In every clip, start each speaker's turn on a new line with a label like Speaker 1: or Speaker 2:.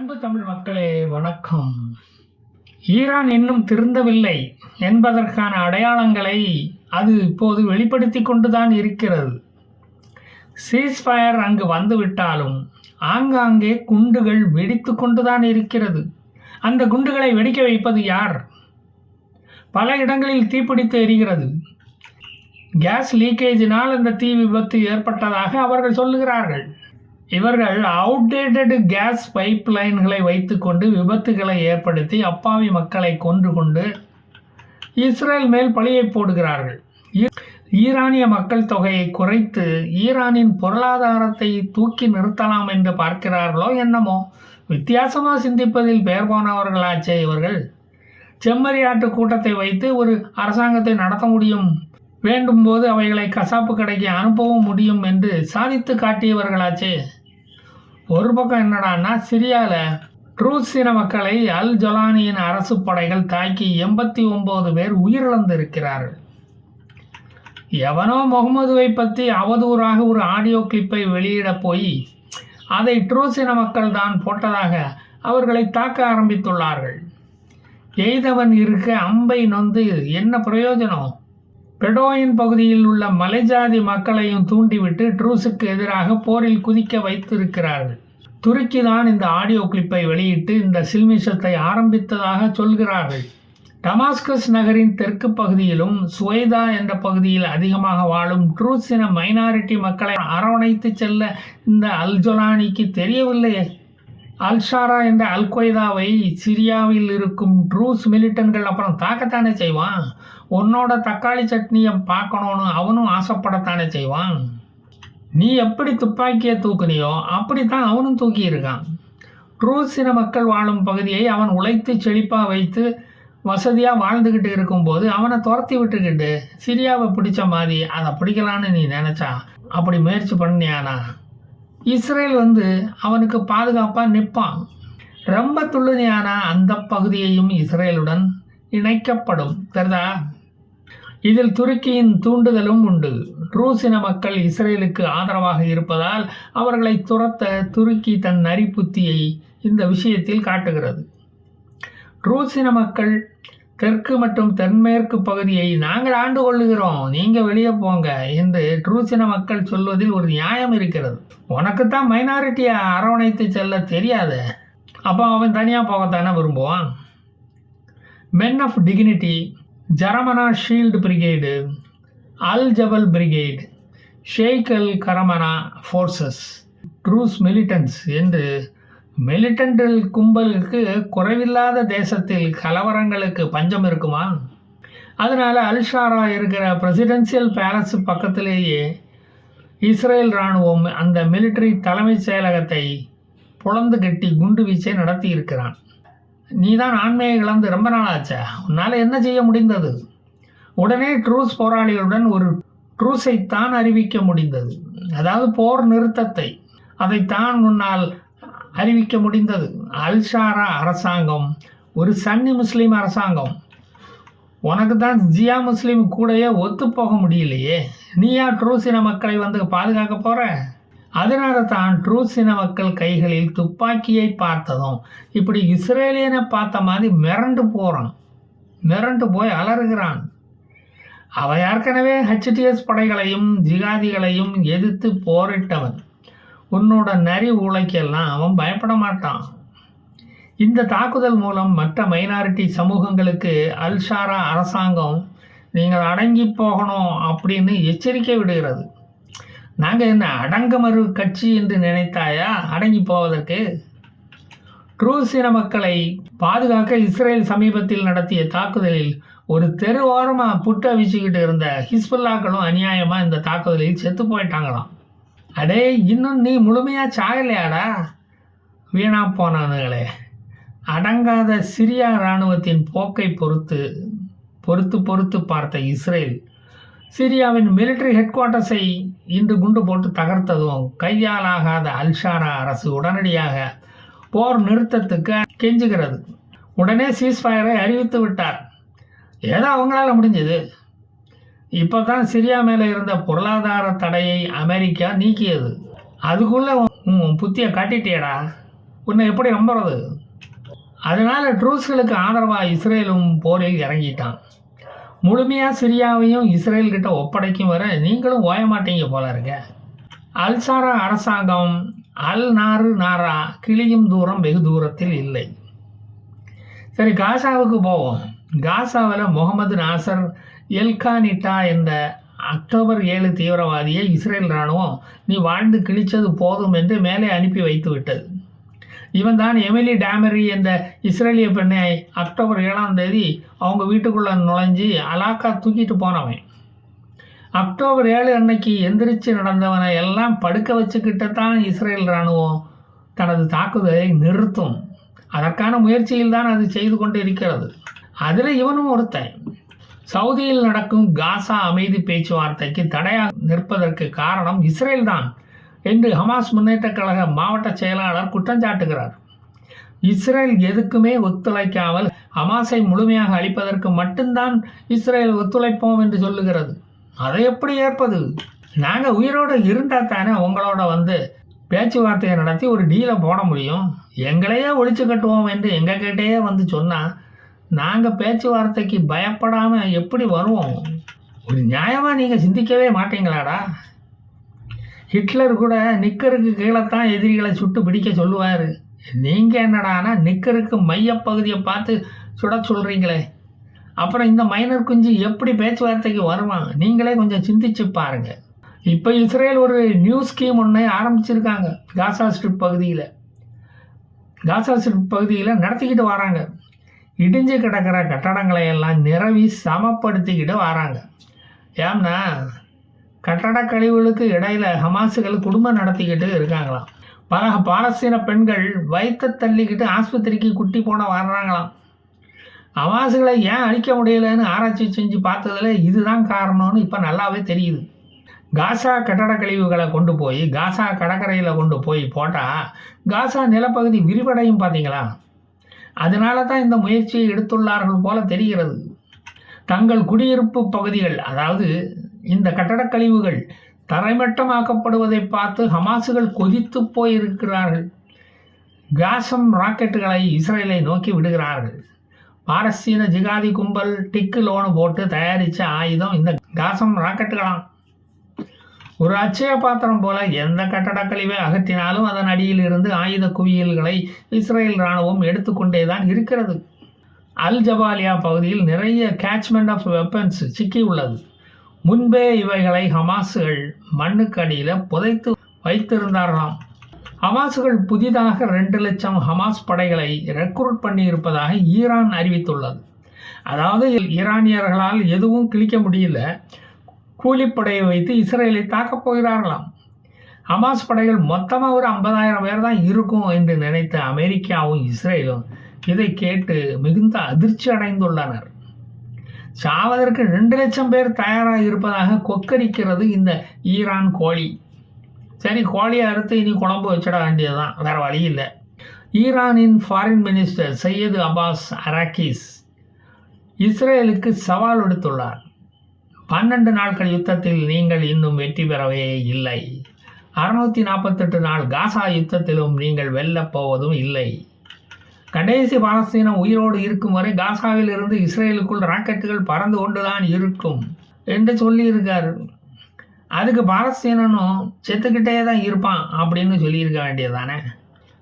Speaker 1: அன்பு தமிழ் மக்களே வணக்கம். ஈரான் இன்னும் திருந்தவில்லை என்பதற்கான அடையாளங்களை அது இப்போது வெளிப்படுத்தி கொண்டுதான் இருக்கிறது. சீஸ்ஃபயர் அங்கு வந்துவிட்டாலும் ஆங்காங்கே குண்டுகள் வெடித்து கொண்டுதான் இருக்கிறது. அந்த குண்டுகளை வெடிக்க வைப்பது யார்? பல இடங்களில் தீப்பிடித்து எரிகிறது. கேஸ் லீக்கேஜினால் அந்த தீ விபத்து ஏற்பட்டதாக அவர்கள் சொல்லுகிறார்கள். இவர்கள் அவுடேட்டட் கேஸ் பைப் லைன்களை வைத்துக்கொண்டு விபத்துகளை ஏற்படுத்தி அப்பாவி மக்களை கொன்று கொண்டு இஸ்ரேல் மேல் பழியை போடுகிறார்கள். ஈரானிய மக்கள் தொகையை குறைத்து ஈரானின் பொருளாதாரத்தை தூக்கி நிறுத்தலாம் என்று பார்க்கிறார்களோ என்னமோ? வித்தியாசமாக சிந்திப்பதில் பெயர் போனவர்களாச்சே இவர்கள் செம்மறியாட்டு கூட்டத்தை வைத்து ஒரு அரசாங்கத்தை நடத்த முடியும். வேண்டும் போது அவைகளை கசாப்பு கடைக்கு அனுப்பவும் முடியும் என்று சாதித்து காட்டியவர்களாச்சே. ஒரு பக்கம் என்னடான்னா சிரியாவில் ட்ரூஸ் இன மக்களை அல் ஜொலானியின் அரசு படைகள் தாக்கி எண்பத்தி ஒம்பது பேர் உயிரிழந்திருக்கிறார்கள். எவனோ முகமதுவை பற்றி அவதூறாக ஒரு ஆடியோ கிளிப்பை வெளியிட போய் அதை ட்ரூஸ் இன மக்கள் தான் போட்டதாக அவர்களை தாக்க ஆரம்பித்துள்ளார்கள். எய்தவன் இருக்க அம்பை நொந்து என்ன பிரயோஜனம்? பெடோயின் பகுதியில் உள்ள மலைஜாதி மக்களையும் தூண்டிவிட்டு ட்ரூஸுக்கு எதிராக போரில் குதிக்க வைத்திருக்கிறார்கள். துருக்கி தான் இந்த ஆடியோ கிளிப்பை வெளியிட்டு இந்த சில்மிஷத்தை ஆரம்பித்ததாக சொல்கிறார்கள். டமாஸ்கஸ் நகரின் தெற்கு பகுதியிலும் சுவைதா என்ற பகுதியில் அதிகமாக வாழும் ட்ரூஸ் இன மைனாரிட்டி மக்களை அரவணைத்து செல்ல இந்த அல்ஜொலானிக்கு தெரியவில்லையே. அல்ஷாரா என்ற அல் கொய்தாவை சிரியாவில் இருக்கும் ட்ரூஸ் மிலிட்டன்கள் அப்புறம் தாக்கத்தானே செய்வான்? உன்னோட தக்காளி சட்னியை பார்க்கணும்னு அவனும் ஆசைப்படத்தானே செய்வான்? நீ எப்படி துப்பாக்கியை தூக்குனியோ அப்படித்தான் அவனும் தூக்கியிருக்கான். ட்ரூஸ் இன மக்கள் வாழும் பகுதியை அவன் உழைத்து செழிப்பாக வைத்து வசதியாக வாழ்ந்துக்கிட்டு இருக்கும்போது அவனை துரத்தி விட்டுக்கிட்டு சிரியாவை பிடிச்ச மாதிரி அதை பிடிக்கலான்னு நீ நினச்சா அப்படி முயற்சி பண்ணியானா? இஸ்ரேல் வந்து அவனுக்கு பாதுகாப்பாக நிற்பான். ரொம்ப துள்ளுனியானா அந்த பகுதியையும் இஸ்ரேலுடன் இணைக்கப்படும். தெரிதா இதில் துருக்கியின் தூண்டுதலும் உண்டு. ரூசின மக்கள் இஸ்ரேலுக்கு ஆதரவாக இருப்பதால் அவர்களை துரத்த துருக்கி தன் நரிப்புத்தியை இந்த விஷயத்தில் காட்டுகிறது. ரூசின மக்கள் தெற்கு மற்றும் தென்மேற்கு பகுதியை நாங்கள் ஆண்டு கொள்ளுகிறோம். நீங்கள் வெளியே போங்க என்று ட்ரூசின மக்கள் சொல்வதில் ஒரு நியாயம் இருக்கிறது. உனக்குத்தான் மைனாரிட்டியை அரவணைத்து செல்ல தெரியாது. அப்போ அவன் தனியாக போகத்தானே விரும்புவான்? Men of dignity Jaramana shield brigade al Jabal brigade Sheikh al Karamana forces Druze militants என்று மிலிட்டன்ட் கும்பலுக்கு குறைவில்லாத தேசத்தில் கலவரங்களுக்கு பஞ்சம் இருக்குமா? அதனால் அல்ஷாரா இருக்கிற பிரசிடென்சியல் பேலஸ் பக்கத்திலேயே இஸ்ரேல் இராணுவம் அந்த மிலிட்டரி தலைமைச் செயலகத்தை புலந்து கட்டி குண்டு வீச்சை நடத்தி இருக்கிறான் நீ தான் ஆண்மையை இழந்து ரொம்ப நாள் ஆச்சா உன்னால் என்ன செய்ய முடிந்தது? உடனே ட்ரூஸ் போராளிகளுடன் ஒரு ட்ரூஸை தான் அறிவிக்க முடிந்தது. அதாவது போர் நிறுத்தத்தை. அதைத்தான் உன்னால் அறிவிக்க முடிந்தது. அல்ஷாரா அரசாங்கம் ஒரு சன்னி முஸ்லீம் அரசாங்கம். உனக்கு தான் ஜியா முஸ்லீம் கூடயே ஒத்து போக முடியலையே. நீயா ட்ரூசின மக்களை வந்து பாதுகாக்க போகிற அதனால தான் ட்ரூசின மக்கள் கைகளில் துப்பாக்கியை பார்த்ததும் இப்படி இஸ்ரேலியனை பார்த்த மாதிரி மிரண்டு போகிறான் மிரண்டு போய் அலறுகிறான். அவன் ஏற்கனவே ஹெச்டிஎஸ் படைகளையும் ஜிகாதிகளையும் எதிர்த்து போரிட்டவன். உன்னோட நரி உழைக்கெல்லாம் அவன் பயப்பட மாட்டான். இந்த தாக்குதல் மூலம் மற்ற மைனாரிட்டி சமூகங்களுக்கு அல்ஷாரா அரசாங்கம் நீங்கள் அடங்கி போகணும் அப்படின்னு எச்சரிக்கை விடுகிறது. நாங்கள் என்ன அடங்கமறு கட்சி என்று நினைத்தாயா? அடங்கி போவதற்கு? ட்ரூஸ் இன மக்களை பாதுகாக்க இஸ்ரேல் சமீபத்தில் நடத்திய தாக்குதலில் ஒரு தெரு ஓரமாக வீச்சுக்கிட்டு இருந்த ஹிஸ்புல்லாக்களும் அநியாயமாக இந்த தாக்குதலில் செத்து போயிட்டாங்களாம். அடே இன்னும் நீ முழுமையாக சாகலையாடா? வீணா போனானுங்களே அடங்காத சிரியா இராணுவத்தின் போக்கை பொறுத்து பொறுத்து பொறுத்து பார்த்த இஸ்ரேல் சிரியாவின் மிலிட்டரி ஹெட் குவார்ட்டர்ஸை இன்று குண்டு போட்டு தகர்த்ததும் கையாலாகாத அல்ஷாரா அரசு உடனடியாக போர் நிறுத்தத்துக்கு கெஞ்சுகிறது. உடனே சீஸ்ஃபயரை அறிவித்து விட்டார். ஏதோ அவங்களால முடிஞ்சது. இப்போ தான் சிரியா மேலே இருந்த பொருளாதார தடையை அமெரிக்கா நீக்கியது. அதுக்குள்ளே உன் புத்தியை காட்டிட்டியடா. உன்னை எப்படி நம்புறது? அதனால் ட்ரூஸ்களுக்கு ஆதரவாக இஸ்ரேலும் போரில் இறங்கிட்டான். முழுமையாக சிரியாவையும் இஸ்ரேல்கிட்ட ஒப்படைக்கும் வர நீங்களும் ஓய மாட்டீங்க போல இருக்க. அல்சாரா அரசாங்கம் அல் நாரு நாரா கிளியும் தூரம் வெகு தூரத்தில் இல்லை. சரி காசாவுக்கு போவோம். காசாவில் முகமது நாசர் எல்கானிட்டா என்ற அக்டோபர் ஏழு தீவிரவாதியை இஸ்ரேல் இராணுவம் நீ வாழ்ந்து கிழிச்சது போதும் என்று மேலே அனுப்பி வைத்துவிட்டது. இவன் தான் எமிலி டேமரி என்ற இஸ்ரேலிய பெண்ணை அக்டோபர் ஏழாம் தேதி அவங்க வீட்டுக்குள்ளே நுழைஞ்சு அலாக்கா தூக்கிட்டு போனவன். அக்டோபர் ஏழு அன்னைக்கு எந்திரிச்சு நடந்தவனை எல்லாம் படுக்க வச்சுக்கிட்டு தான் இஸ்ரேல் இராணுவம் தனது தாக்குதலை நிறுத்தும். அதற்கான முயற்சியில் தான் அது செய்து கொண்டு இருக்கிறது அதில் இவனும் ஒருத்தன். சவுதியில் நடக்கும் காசா அமைதி பேச்சுவார்த்தைக்கு தடையாக நிற்பதற்கு காரணம் இஸ்ரேல் தான் என்று ஹமாஸ் முன்னேற்றக் கழக மாவட்ட செயலாளர் குற்றம் சாட்டுகிறார். இஸ்ரேல் எதுக்குமே ஒத்துழைக்காமல் ஹமாஸை முழுமையாக அழிப்பதற்கு மட்டும்தான் இஸ்ரேல் ஒத்துழைப்போம் என்று சொல்லுகிறது. அதை எப்படி ஏற்பது? நாங்கள் உயிரோடு இருந்தால் தானே உங்களோட வந்து பேச்சுவார்த்தையை நடத்தி ஒரு டீலை போட முடியும். எங்களையே ஒழிச்சு கட்டுவோம் என்று எங்ககிட்டயே வந்து சொன்னால் நாங்கள் பேச்சுவார்த்தைக்கு பயப்படாமல் எப்படி வருவோம்? ஒரு நியாயமாக நீங்கள் சிந்திக்கவே மாட்டீங்களாடா? ஹிட்லர் கூட நிக்கருக்கு கீழே தான் எதிரிகளை சுட்டு பிடிக்க சொல்லுவார். நீங்கள் என்னடானா நிக்கருக்கு மையப்பகுதியை பார்த்து சுட சொல்கிறீங்களே அப்புறம் இந்த மைனர் குஞ்சு எப்படி பேச்சுவார்த்தைக்கு வருவான்? நீங்களே கொஞ்சம் சிந்திச்சு பாருங்கள் இப்போ இஸ்ரேல் ஒரு நியூ ஸ்கீம் ஒன்று ஆரம்பிச்சிருக்காங்க. காசா ஸ்ட்ரிப் பகுதியில். காசா ஸ்ட்ரிப் பகுதியில் நடத்திக்கிட்டு வராங்க. இடிஞ்சு கிடக்கிற கட்டடங்களை எல்லாம் நிரவி சமப்படுத்திக்கிட்டு வராங்க. ஏன்னா கட்டட கழிவுகளுக்கு இடையில ஹமாஸுகள் குடும்பம் நடத்திக்கிட்டு இருக்காங்களாம். பல பாலஸ்தீன பெண்கள் வயிற்ற தள்ளிக்கிட்டு ஆஸ்பத்திரிக்கு குட்டி போன வர்றாங்களாம். ஹமாஸுகளை ஏன் அழிக்க முடியலைன்னு ஆராய்ச்சி செஞ்சு பார்த்ததில் இதுதான் காரணம்னு இப்போ நல்லாவே தெரியுது. காசா கட்டட கழிவுகளை கொண்டு போய் காசா கடற்கரையில் கொண்டு போய் போட்டால் காசா நிலப்பகுதி விரிவடையும் பார்த்தீங்களா அதனால தான் இந்த முயற்சியை எடுத்துள்ளார்கள் போல தெரிகிறது. தங்கள் குடியிருப்பு பகுதிகள் அதாவது இந்த கட்டடக்கழிவுகள் தரைமட்டமாக்கப்படுவதை பார்த்து ஹமாசுகள் கொதித்து போயிருக்கிறார்கள். காசம் ராக்கெட்டுகளை இஸ்ரேலை நோக்கி விடுகிறார்கள். பாரசீன ஜிகாதி கும்பல் டிக்கு லோனு போட்டு தயாரித்த ஆயுதம் இந்த காசம் ராக்கெட்டுகளாம். ஒரு அச்சய பாத்திரம் போல எந்த கட்டடக்கழிவை அகற்றினாலும் அதன் அடியில் இருந்து ஆயுத குவியல்களை இஸ்ரேல் இராணுவம் எடுத்துக்கொண்டே தான் இருக்கிறது. அல் ஜபாலியா பகுதியில் நிறைய கேட்ச்மெண்ட் ஆஃப் வெப்பன்ஸ் சிக்கி உள்ளது முன்பே இவைகளை ஹமாஸுகள் மண்ணுக்கடியில் புதைத்து வைத்திருந்தார்களாம். ஹமாஸுகள் புதிதாக ரெண்டு லட்சம் ஹமாஸ் படைகளை ரெக்ரூட் பண்ணி இருப்பதாக ஈரான் அறிவித்துள்ளது. அதாவது ஈரானியர்களால் எதுவும் கிழிக்க முடியல. கூலிப்படையை வைத்து இஸ்ரேலை தாக்கப் போகிறார்களாம். ஹமாஸ் படைகள் மொத்தமாக ஒரு ஐம்பதாயிரம் பேர் தான் இருக்கும் என்று நினைத்த அமெரிக்காவும் இஸ்ரேலும் இதை கேட்டு மிகுந்த அதிர்ச்சி அடைந்துள்ளனர். சாவதற்கு ரெண்டு லட்சம் பேர் தயாராக இருப்பதாக கொக்கரிக்கிறது இந்த ஈரான் கோழி. சரி கோழியை அறுத்து இனி குழம்பு வச்சிட வேண்டியதுதான். வேறு வழி இல்லை. ஈரானின் foreign minister Seyed Abbas Araghchi இஸ்ரேலுக்கு சவால் விடுத்துள்ளார். பன்னெண்டு நாட்கள் யுத்தத்தில் நீங்கள் இன்னும் வெற்றி பெறவே இல்லை. அறுநூத்தி நாற்பத்தெட்டு நாள் காசா யுத்தத்திலும் நீங்கள் வெல்லப் போவதும் இல்லை. கடைசி பாலஸ்தீனம் உயிரோடு இருக்கும் வரை காசாவில் இருந்து இஸ்ரேலுக்குள் ராக்கெட்டுகள் பறந்து கொண்டுதான் இருக்கும் என்று சொல்லியிருக்கார். அதுக்கு பாலஸ்தீனனும் செத்துக்கிட்டே தான் இருப்பான் அப்படின்னு சொல்லியிருக்க வேண்டியதானே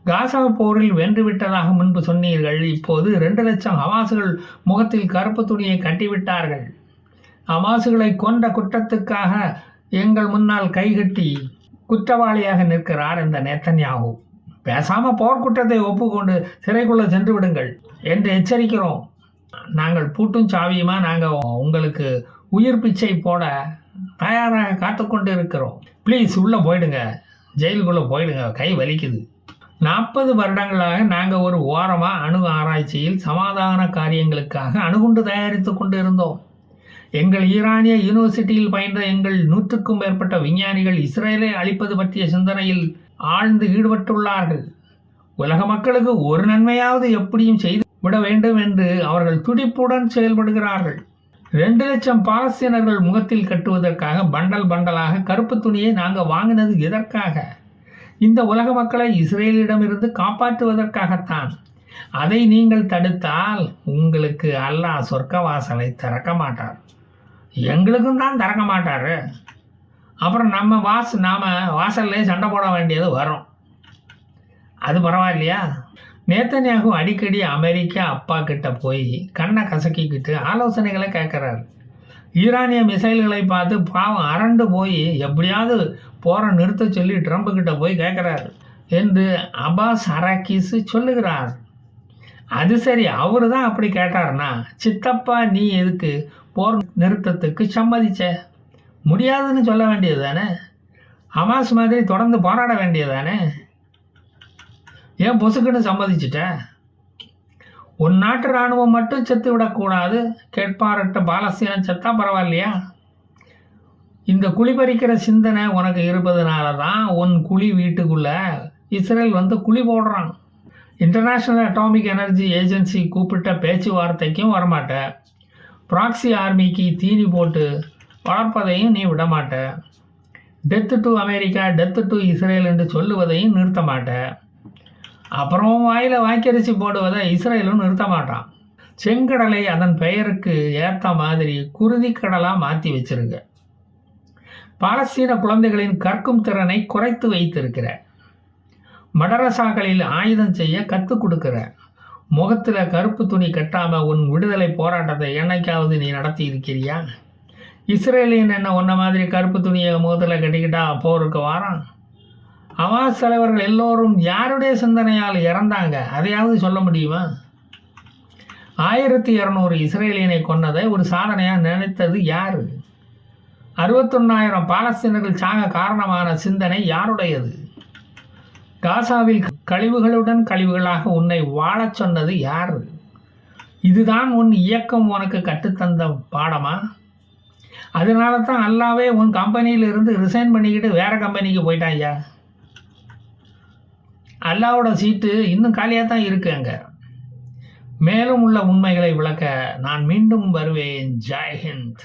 Speaker 1: காசா போரில் வென்று விட்டதாக முன்பு சொன்னீர்கள். இப்போது ரெண்டு லட்சம் ஹவாசுகள் முகத்தில் கருப்பு துணியை கட்டிவிட்டார்கள். அமாசுகளை கொண்ட குற்றத்துக்காக எங்கள் முன்னால் கைகட்டி குற்றவாளியாக நிற்கிறார் இந்த நேத்தன்யாகு. பேசாம போர்க்குற்றத்தை ஒப்புக்கொண்டு சிறைக்குள்ளே சென்று விடுங்கள் என்று எச்சரிக்கிறோம். நாங்கள் பூட்டும் சாவியுமா? நாங்கள் உங்களுக்கு உயிர் பிச்சை போட தயாராக காத்துக்கொண்டு இருக்கிறோம் ப்ளீஸ் உள்ளே போயிடுங்க. ஜெயிலுக்குள்ளே போயிடுங்க. கை வலிக்குது. நாற்பது வருடங்களாக நாங்கள் ஒரு ஓரமாக அணு ஆராய்ச்சியில் சமாதான காரியங்களுக்காக அணுகுண்டு தயாரித்து கொண்டு இருந்தோம் எங்கள் ஈரானிய யூனிவர்சிட்டியில் பயின்ற எங்கள் நூற்றுக்கும் மேற்பட்ட விஞ்ஞானிகள் இஸ்ரேலை அழிப்பது பற்றிய சிந்தனையில் ஆழ்ந்து ஈடுபட்டுள்ளார்கள். உலக மக்களுக்கு ஒரு நன்மையாவது எப்படியும் செய்து விட வேண்டும் என்று அவர்கள் துடிப்புடன் செயல்படுகிறார்கள். ரெண்டு லட்சம் பாலஸ்தீனர்கள் முகத்தில் கட்டுவதற்காக பண்டல் பண்டலாக கருப்பு துணியை நாங்கள் வாங்கினது எதற்காக? இந்த உலக மக்களை இஸ்ரேலிடமிருந்து காப்பாற்றுவதற்காகத்தான். அதை நீங்கள் தடுத்தால் உங்களுக்கு அல்லாஹ் சொர்க்க வாசலை திறக்க மாட்டார் எங்களுக்கும் தான் திறக்க மாட்டார். அப்புறம் நம்ம வாச நாம் வாசல்லே சண்டை போட வேண்டியது வரும். அது பரவாயில்லையா? நேத்தனியாகு அடிக்கடி அமெரிக்கா அப்பா கிட்ட போய் கண்ணை கசக்கிக்கிட்டு ஆலோசனைகளை கேட்குறாரு ஈரானிய மிசைல்களை பார்த்து பாவம் அரண்டு போய் எப்படியாவது போற நிறுத்த சொல்லி ட்ரம்ப் கிட்ட போய் கேட்குறாரு என்று அபாஸ் அரக்கிஸ் சொல்லுகிறார். அது சரி அவரு தான் அப்படி கேட்டாருன்னா சித்தப்பா நீ எதுக்கு போர் நிறுத்தத்துக்கு சம்மதிச்ச? முடியாதுன்னு சொல்ல வேண்டியது தானே அமாஸ் மாதிரி தொடர்ந்து போராட வேண்டியது தானே ஏன் பொசுக்குன்னு சம்மதிச்சிட்ட? உன் நாட்டு இராணுவம் மட்டும் செத்து விடக்கூடாது கேட்பாரட்ட பாலஸ்தீனம் செத்தா பரவாயில்லையா? இந்த குழி பறிக்கிற சிந்தனை உனக்கு இருப்பதனால தான் உன் குழி வீட்டுக்குள்ளே இஸ்ரேல் வந்து குழி போடுறான். இன்டர்நேஷ்னல் அட்டாமிக் எனர்ஜி ஏஜென்சி கூப்பிட்ட பேச்சுவார்த்தைக்கும் வரமாட்ட. ப்ராக்ஸி ஆர்மிக்கு தீனி போட்டு வளர்ப்பதையும் நீ விடமாட்ட. Death to America death to Israel என்று சொல்லுவதையும் நிறுத்த மாட்ட அப்புறம் வாயில் வாய்க்கரிசி போடுவதை இஸ்ரேலும் நிறுத்த மாட்டான் செங்கடலை அதன் பெயருக்கு ஏற்ற மாதிரி குருதி கடலாக மாற்றி வச்சிருக்க பாலஸ்தீன குழந்தைகளின் கற்கும் திறனை குறைத்து வைத்திருக்கிற. மடரசாக்களில் ஆயுதம் செய்ய கற்றுக் கொடுக்குற. முகத்தில் கருப்பு துணி கட்டாமல் உன் விடுதலை போராட்டத்தை என்னைக்காவது நீ நடத்தி இருக்கிறியா இஸ்ரேலியன் என்ன உன்ன மாதிரி கருப்பு துணியை முகத்தில் கட்டிக்கிட்டா போருக்கு வாரம் அவாஸ் தலைவர்கள் எல்லோரும் யாருடைய சிந்தனையால் இறந்தாங்க? அதையாவது சொல்ல முடியுமா? ஆயிரத்தி இரநூறு இஸ்ரேலியனை கொன்னதை ஒரு சாதனையாக நினைத்தது யார்? அறுபத்தொன்னாயிரம் பாலஸ்தீனர்கள் சாக காரணமான சிந்தனை யாருடையது? காசாவில் கழிவுகளுடன் கழிவுகளாக உன்னை வாழச் சொன்னது யார்? இதுதான் உன் இயக்கம் உனக்கு கற்றுத்தந்த பாடமா? அதனால தான் அல்லாவே உன் கம்பெனியிலிருந்து ரிசைன் பண்ணிக்கிட்டு வேற கம்பெனிக்கு போயிட்டான் ஐயா அல்லாவோட சீட்டு இன்னும் காலியாக தான் இருக்கு அங்கே. மேலும் உள்ள உண்மைகளை விளக்க நான் மீண்டும் வருவேன். ஜெய் ஹிந்த்.